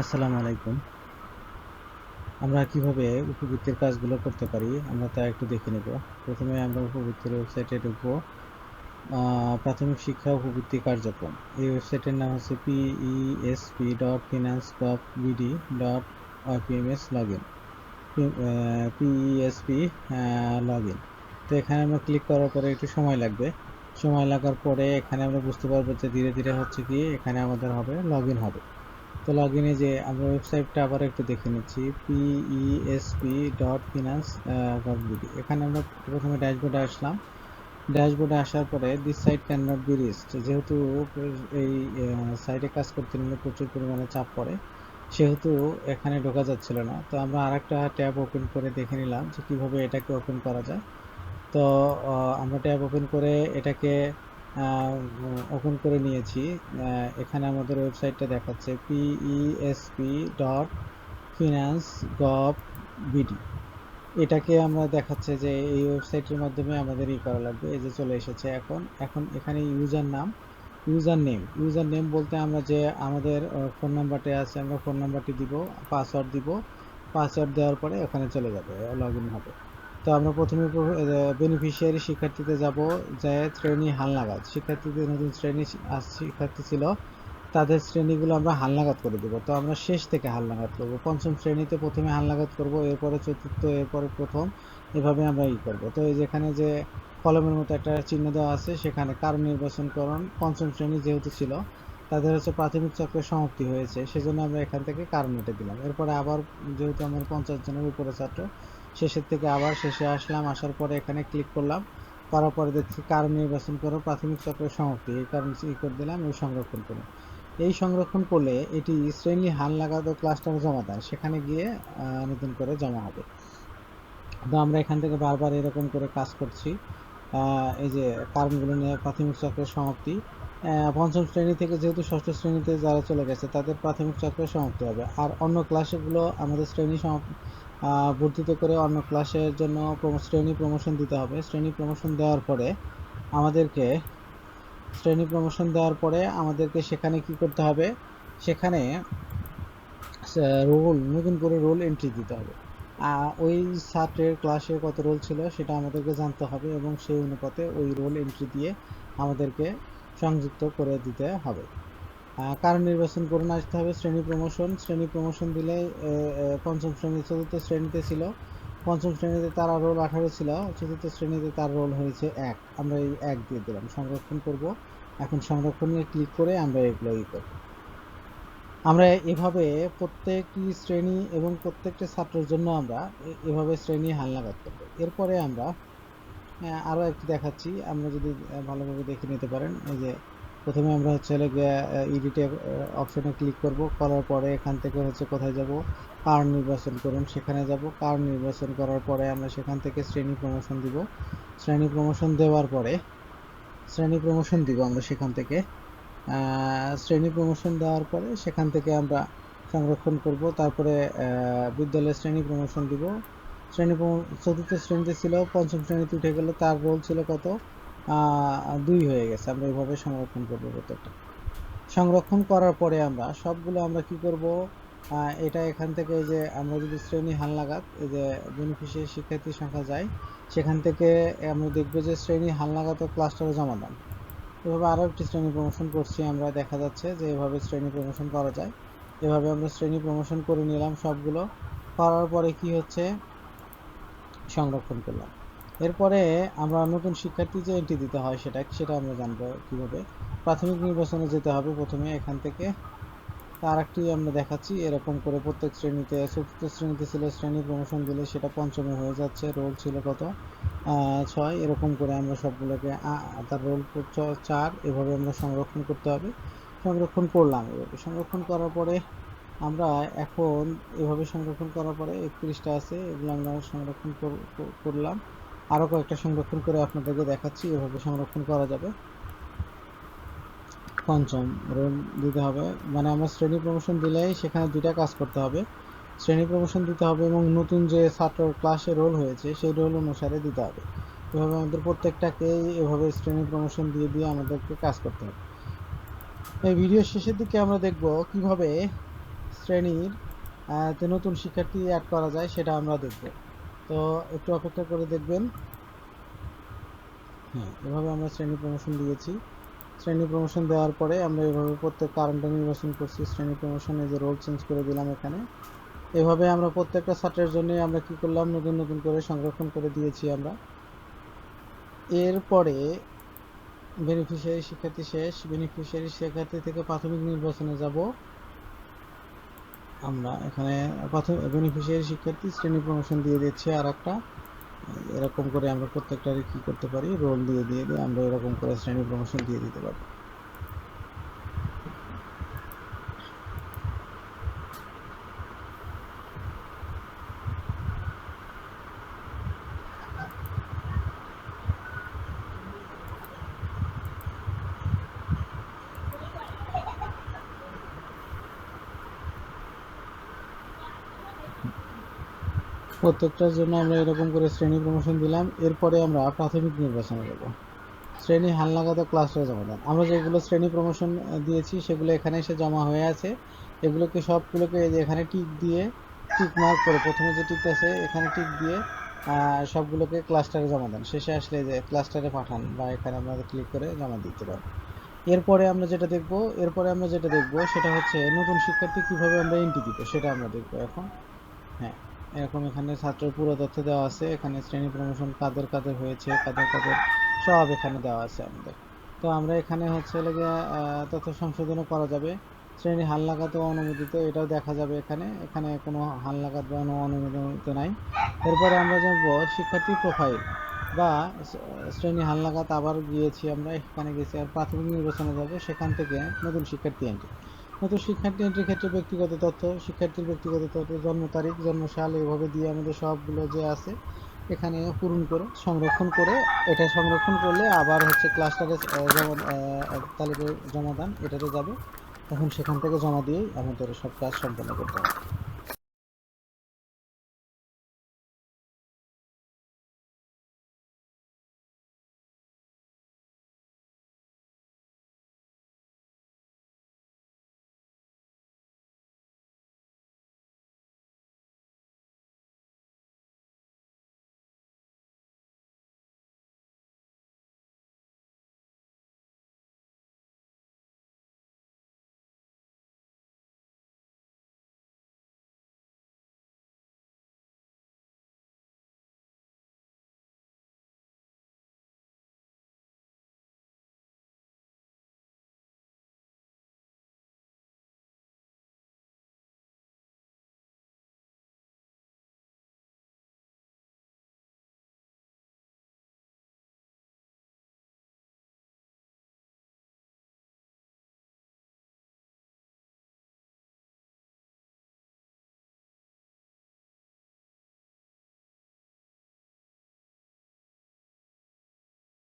আসসালামু আলাইকুম। আমরা কীভাবে উপবৃত্তির কাজগুলো করতে পারি, আমরা তা একটু দেখে নেব। প্রথমে আমরা উপবৃত্তির ওয়েবসাইটে ঢুকবো। প্রাথমিক শিক্ষা উপবৃত্তি কার্যক্রম। এই ওয়েবসাইটের নাম হচ্ছে PESP dot finance gov BD dot YPMS log in PESP log in তো এখানে আমরা ক্লিক করার পরে একটু সময় লাগবে। সময় লাগার পরে এখানে আমরা বুঝতে পারব যে ধীরে ধীরে হচ্ছে কি, এখানে আমাদের হবে লগ ইন হবে। তো লগ ইনে যে আমরা ওয়েবসাইটটা আবার একটু দেখে নিচ্ছি পিইএসপি ডট ফিনান্স গভবিডি এখানে আমরা প্রথমে ড্যাশবোর্ডে আসলাম। ড্যাশবোর্ডে আসার পরে this site can not be reached যেহেতু এই সাইটে কাজ করতে নিলে প্রচুর পরিমাণে চাপ পড়ে, সেহেতু এখানে ঢোকা যাচ্ছিল না। তো আমরা আর একটা ট্যাব ওপেন করে দেখে নিলাম যে কীভাবে এটাকে ওপেন করা যায়। তো আমরা ট্যাব ওপেন করে এটাকে ওপেন করে নিয়েছি। এখানে আমাদের ওয়েবসাইটটা দেখাচ্ছে PESP dot finance gov BD এটাকে আমরা দেখাচ্ছে যে এই ওয়েবসাইটের মাধ্যমে আমাদের ই করা লাগবে, এই যে চলে এসেছে এখন। এখন এখানে ইউজার নাম, ইউজার নেম। ইউজার নেম বলতে আমরা যে আমাদের ফোন নাম্বারটি আছে, আমরা ফোন নাম্বারটি দিব, পাসওয়ার্ড দিব, পাসওয়ার্ড দেওয়ার পরে ওখানে চলে যাবে লগ ইন হবে। তো আমরা প্রথমে বেনিফিশিয়ারি শিক্ষার্থীতে যাব যে শ্রেণি হালনাগাদ। শিক্ষার্থীদের নতুন শ্রেণি শিক্ষার্থী ছিল, তাদের শ্রেণীগুলো আমরা হালনাগাদ করে দেবো। তো আমরা শেষ থেকে হালনাগাদ করব। পঞ্চম শ্রেণীতে প্রথমে হালনাগাদ করব, এরপরে চতুর্থ, এরপরে প্রথম, এভাবে আমরা ই করব। তো এই যেখানে যে কলমের মতো একটা চিহ্ন দেওয়া আছে, সেখানে কারণ নির্বাচন করুন পঞ্চম শ্রেণি যেহেতু ছিল, তাদের হচ্ছে প্রাথমিক চক্রের সমাপ্তি হয়েছে, সেজন্য আমরা এখান থেকে কারণ এটা দিলাম। এরপরে আবার যেহেতু আমার পঞ্চাশ জনের উপরে ছাত্র শেষের থেকে আবার শেষে আসলাম, আসার পরে এখানে ক্লিক করলাম। করার পরে দেখছি কারণ নির্বাচন করো, প্রাথমিক চক্রের সমাপ্তি। এই কারণে ই করে দিলাম, এই সংরক্ষণ করুন এই সংরক্ষণ করলে এটি শ্রেণি হাল লাগাত ক্লাস্টারে জমা দেয়। সেখানে গিয়ে নতুন করে জমা হবে। তো আমরা এখান থেকে বারবার এরকম করে কাজ করছি। এই যে কারণগুলো নিয়ে প্রাথমিক চক্রের সমাপ্তি। পঞ্চম শ্রেণি থেকে যেহেতু ষষ্ঠ শ্রেণীতে যারা চলে গেছে, তাদের প্রাথমিক চক্রের সমাপ্তি হবে। আর অন্য ক্লাসেগুলো আমাদের শ্রেণি সমাপ- বর্ধিত করে অন্য ক্লাসের জন্য শ্রেণি প্রমোশন দিতে হবে। শ্রেণি প্রমোশন দেওয়ার পরে আমাদেরকে শ্রেণি প্রমোশন দেওয়ার পরে আমাদেরকে সেখানে কি করতে হবে? সেখানে রোল নতুন করে রোল এন্ট্রি দিতে হবে। ওই ছাত্রের ক্লাসে কত রোল ছিল সেটা আমাদেরকে জানতে হবে এবং সেই অনুপাতে ওই রোল এন্ট্রি দিয়ে আমাদেরকে সংযুক্ত করে দিতে হবে। কারণ নির্বাচন করুন আসতে হবে শ্রেণি প্রমোশন শ্রেণি প্রমোশন দিলে পঞ্চম শ্রেণি চতুর্থ শ্রেণীতে ছিল। পঞ্চম শ্রেণীতে তার রোল আঠারো ছিল চতুর্থ শ্রেণীতে তার রোল হয়েছে এক। আমরা এই এক দিয়ে দিলাম। সংরক্ষণ করব। এখন সংরক্ষণে ক্লিক করে আমরা এগুলো ই করব। আমরা এভাবে প্রত্যেকটি শ্রেণি এবং প্রত্যেকটি ছাত্রের জন্য আমরা এভাবে শ্রেণি হালনাগাদ করব। এরপরে আমরা আহ, আরও একটি দেখাচ্ছি। আমরা যদি ভালোভাবে দেখে নিতে পারেন এই যে প্রথমে আমরা হচ্ছে এডিটে অপশনে ক্লিক করব। করার পরে এখান থেকে হচ্ছে কোথায় যাব? কার্ড নির্বাচন করুন সেখানে যাব। কার্ড নির্বাচন করার পরে আমরা সেখান থেকে শ্রেণি প্রমোশন দিব। শ্রেণি প্রমোশন দেওয়ার পরে শ্রেণি প্রমোশন দিব আমরা সেখান থেকে। শ্রেণি প্রমোশন দেওয়ার পরে সেখান থেকে আমরা সংরক্ষণ করব। তারপরে আহ, বিদ্যালয়ের শ্রেণি প্রমোশন দিব। শ্রেণি চতুর্থ শ্রেণীতে ছিল পঞ্চম শ্রেণীতে উঠে গেল। তার রোল ছিল কত? দুই হয়ে গেছে। আমরা এইভাবে সংরক্ষণ করব প্রত্যেকটা। সংরক্ষণ করার পরে আমরা সবগুলো আমরা কি করব? এটা এখান থেকে যে আমরা যদি শ্রেণি হাল লাগাত, এই যে বেনিফিশিয়ারি শিক্ষার্থীর সংখ্যা যায়, সেখান থেকে আমরা দেখব যে শ্রেণি হাল লাগাত ক্লাস্টারে জমা দান। এভাবে আরও একটি শ্রেণি প্রমোশন করছি আমরা, দেখা যাচ্ছে যে এভাবে শ্রেণি প্রমোশন করা যায়। এভাবে আমরা শ্রেণি প্রমোশন করে নিলাম সবগুলো। করার পরে কি হচ্ছে? সংরক্ষণ করলাম। এরপরে আমরা নতুন শিক্ষার্থী যে এন্ট্রি দিতে হয় সেটা সেটা আমরা জানব কীভাবে। প্রাথমিক নির্বাচনে যেতে হবে প্রথমে এখান থেকে। তার একটি আমরা দেখাচ্ছি, এরকম করে প্রত্যেক শ্রেণীতে, চতুর্থ শ্রেণীতে ছিল শ্রেণি প্রমোশন দিলে সেটা পঞ্চমে হয়ে যাচ্ছে রোল ছিল কত? ছয়, এরকম করে আমরা সবগুলোকে তার রোল চার, এভাবে আমরা সংরক্ষণ করতে হবে। সংরক্ষণ করলাম এভাবে। সংরক্ষণ করার পরে আমরা এখন এভাবে সংরক্ষণ করার পরে একত্রিশটা আছে, এগুলো আমরা সংরক্ষণ কর- কর- করলাম। আরও কয়েকটা সংরক্ষণ করে আপনাদেরকে দেখাচ্ছি, এভাবে সংরক্ষণ করা যাবে। পঞ্চম রোল দিতে হবে। মানে আমরা শ্রেণি প্রমোশন দিলেই সেখানে দুইটা কাজ করতে হবে। শ্রেণি প্রমোশন দিতে হবে এবং নতুন যে ছাত্র ক্লাসে রোল হয়েছে, সেই রোল অনুসারে দিতে হবে। এভাবে আমাদের প্রত্যেকটাকেই এভাবে শ্রেণি প্রমোশন দিয়ে দিয়ে আমাদেরকে কাজ করতে হবে। এই ভিডিও শেষের দিকে আমরা দেখব কীভাবে শ্রেণির নতুন শিক্ষার্থী অ্যাড করা যায়, সেটা আমরা দেখব। তো একটু অপেক্ষা করে দেখবেন। হ্যাঁ এভাবে আমরা শ্রেণি প্রমোশন দিয়েছি। শ্রেণি প্রমোশন দেওয়ার পরে আমরা এভাবে প্রত্যেক কারণটা নির্বাচন করছি। শ্রেণি প্রমোশনে যে রোল চেঞ্জ করে দিলাম এখানে। এভাবে আমরা প্রত্যেকটা ছাত্রের জন্য আমরা কি করলাম? নতুন নতুন করে সংরক্ষণ করে দিয়েছি আমরা। এরপরে বেনিফিশিয়ারি শিক্ষার্থী শেষ। বেনিফিশিয়ারি শিক্ষার্থী থেকে প্রাথমিক নির্বাচনে যাব। আমরা এখানে প্রথম বেনিফিশিয়ারি শিক্ষার্থী শ্রেণি প্রমোশন দিয়ে দিচ্ছি আর একটা এরকম করে আমরা প্রত্যেকটারে কি করতে পারি? রোল দিয়ে দিয়ে দিয়ে আমরা এরকম করে শ্রেণি প্রমোশন দিয়ে দিতে পারি প্রত্যেকটার জন্য আমরা এরকম করে শ্রেণি প্রমোশন দিলাম, এরপরে আমরা প্রাথমিক নির্বাচনে যাব। শ্রেণি হালনাগাদ জমা দেন আমরা যেগুলো শ্রেণি প্রমোশন দিয়েছি, সেগুলো এখানে এসে জমা হয়ে আছে। এগুলোকে সবগুলোকে এখানে টিক দিয়ে টিক মার্ক করে, প্রথমে যে টিক আছে, এখানে টিক দিয়ে সবগুলোকে ক্লাস্টারে জমা দেন। শেষে আসলে যে ক্লাস্টারে পাঠান বা এখানে আমরা ক্লিক করে জমা দিতে পারেন এরপরে আমরা যেটা দেখব, এরপরে আমরা যেটা দেখব, সেটা হচ্ছে নতুন শিক্ষার্থী কীভাবে আমরা এন্ট্রি দিব, সেটা আমরা দেখব এখন। হ্যাঁ। এরকম এখানে ছাত্রের পুরো তথ্য দেওয়া আছে, এখানে শ্রেণি প্রমোশন কাদের কাদের হয়েছে, কাদের কাদের সব এখানে দেওয়া আছে আমাদের। তো আমরা এখানে হচ্ছে লেগে তথ্য সংশোধনও করা যাবে। শ্রেণি হালনাগাদ ও অনুমোদিত, এটাও দেখা যাবে এখানে। এখানে কোনো হালনাগাদ বা অনু- অনুমোদিত নাই। এরপরে আমরা জানব শিক্ষার্থী প্রোফাইল বা শ্রেণি হালনাগাদ আবার গিয়েছি আমরা, এখানে গেছি আর প্রাথমিক নির্বাচনে যাব, সেখান থেকে নতুন শিক্ষার্থী এন্ট্রি নতুন শিক্ষার্থী ক্ষেত্রে ব্যক্তিগত তথ্য শিক্ষার্থীর ব্যক্তিগত তথ্য জন্ম তারিখ জন্ম সাল এইভাবে দিয়ে আমাদের সবগুলো যে আছে এখানে পূরণ করে সংরক্ষণ করে এটা সংরক্ষণ করলে আবার হচ্ছে ক্লাস্টারে জমা আহ, তালিকায় জমা দান এটাতে যাবে। তখন সেখান থেকে জমা দিয়েই আমাদের সব কাজ সম্পন্ন করতে হবে।